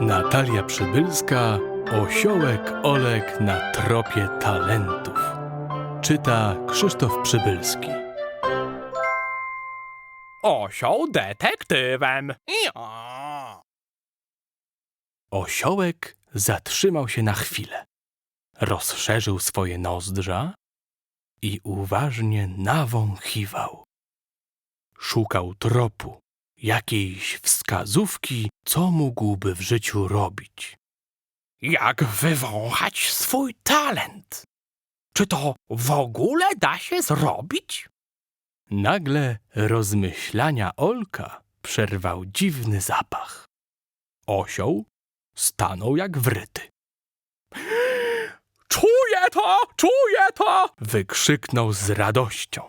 Natalia Przybylska, Osiołek Olek na tropie talentów. Czyta Krzysztof Przybylski. Osioł detektywem. Ja. Osiołek zatrzymał się na chwilę. Rozszerzył swoje nozdrza i uważnie nawąchiwał. Szukał tropu, jakiejś wskazówki, co mógłby w życiu robić. Jak wywąchać swój talent? Czy to w ogóle da się zrobić? Nagle rozmyślania Olka przerwał dziwny zapach. Osioł stanął jak wryty. Czuję to! Czuję to! Wykrzyknął z radością.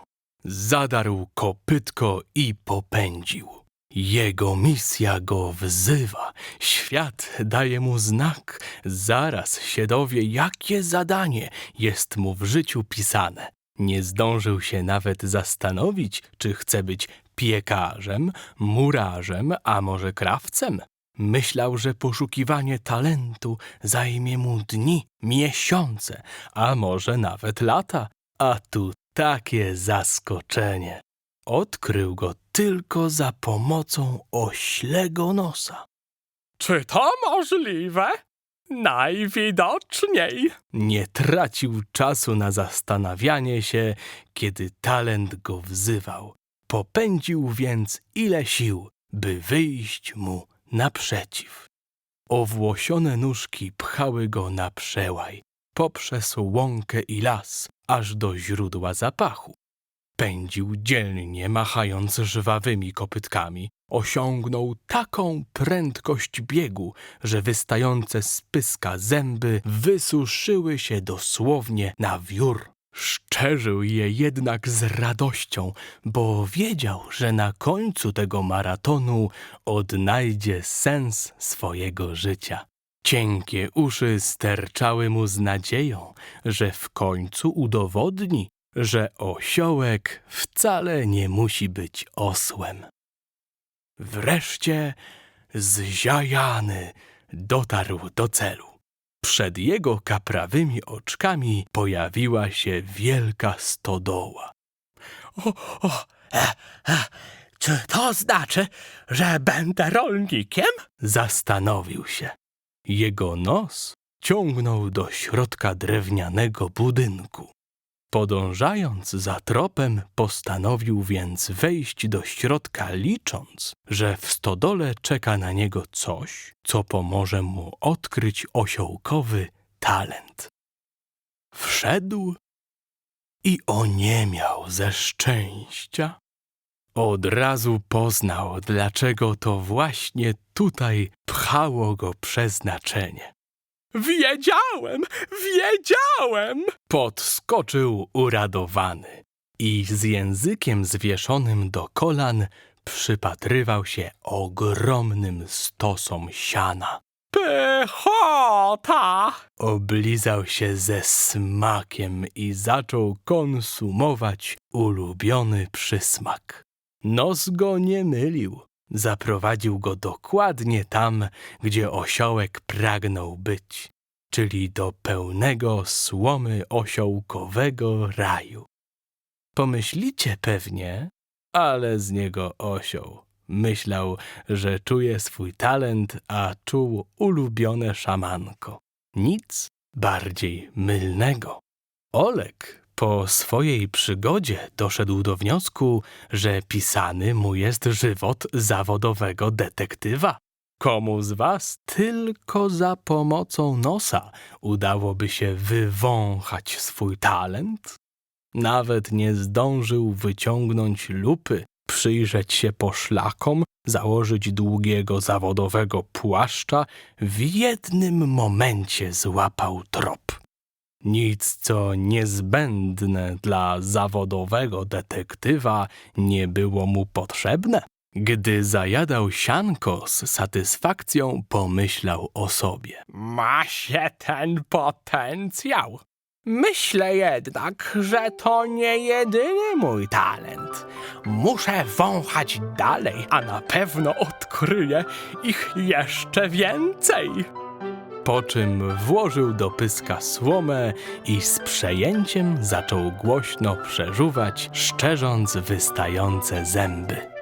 Zadarł kopytko i popędził. Jego misja go wzywa. Świat daje mu znak. Zaraz się dowie, jakie zadanie jest mu w życiu pisane. Nie zdążył się nawet zastanowić, czy chce być piekarzem, murarzem, a może krawcem. Myślał, że poszukiwanie talentu zajmie mu dni, miesiące, a może nawet lata. A tu takie zaskoczenie. Odkrył go tylko za pomocą oślego nosa. Czy to możliwe? Najwidoczniej. Nie tracił czasu na zastanawianie się, kiedy talent go wzywał. Popędził więc ile sił, by wyjść mu naprzeciw. Owłosione nóżki pchały go na przełaj, poprzez łąkę i las, aż do źródła zapachu. Pędził dzielnie, machając żwawymi kopytkami. Osiągnął taką prędkość biegu, że wystające z pyska zęby wysuszyły się dosłownie na wiór. Szczerzył je jednak z radością, bo wiedział, że na końcu tego maratonu odnajdzie sens swojego życia. Cienkie uszy sterczały mu z nadzieją, że w końcu udowodni, że osiołek wcale nie musi być osłem. Wreszcie zziajany dotarł do celu. Przed jego kaprawymi oczkami pojawiła się wielka stodoła. O, o, e, e, czy to znaczy, że będę rolnikiem? Zastanowił się. Jego nos ciągnął do środka drewnianego budynku. Podążając za tropem, postanowił więc wejść do środka, licząc, że w stodole czeka na niego coś, co pomoże mu odkryć osiołkowy talent. Wszedł i oniemiał ze szczęścia. Od razu poznał, dlaczego to właśnie tutaj pchało go przeznaczenie. Wiedziałem, wiedziałem! Podskoczył uradowany i z językiem zwieszonym do kolan przypatrywał się ogromnym stosom siana. Pychota! Oblizał się ze smakiem i zaczął konsumować ulubiony przysmak. Nos go nie mylił. Zaprowadził go dokładnie tam, gdzie osiołek pragnął być, czyli do pełnego słomy osiołkowego raju. Pomyślicie pewnie, ale z niego osioł. Myślał, że czuje swój talent, a czuł ulubione szamanko. Nic bardziej mylnego. Olek po swojej przygodzie doszedł do wniosku, że pisany mu jest żywot zawodowego detektywa. Komu z was tylko za pomocą nosa udałoby się wywąchać swój talent? Nawet nie zdążył wyciągnąć lupy, przyjrzeć się poszlakom, założyć długiego zawodowego płaszcza, w jednym momencie złapał trop. Nic, co niezbędne dla zawodowego detektywa, nie było mu potrzebne. Gdy zajadał sianko, z satysfakcją pomyślał o sobie. Ma się ten potencjał. Myślę jednak, że to nie jedyny mój talent. Muszę wąchać dalej, a na pewno odkryję ich jeszcze więcej. Po czym włożył do pyska słomę i z przejęciem zaczął głośno przeżuwać, szczerząc wystające zęby.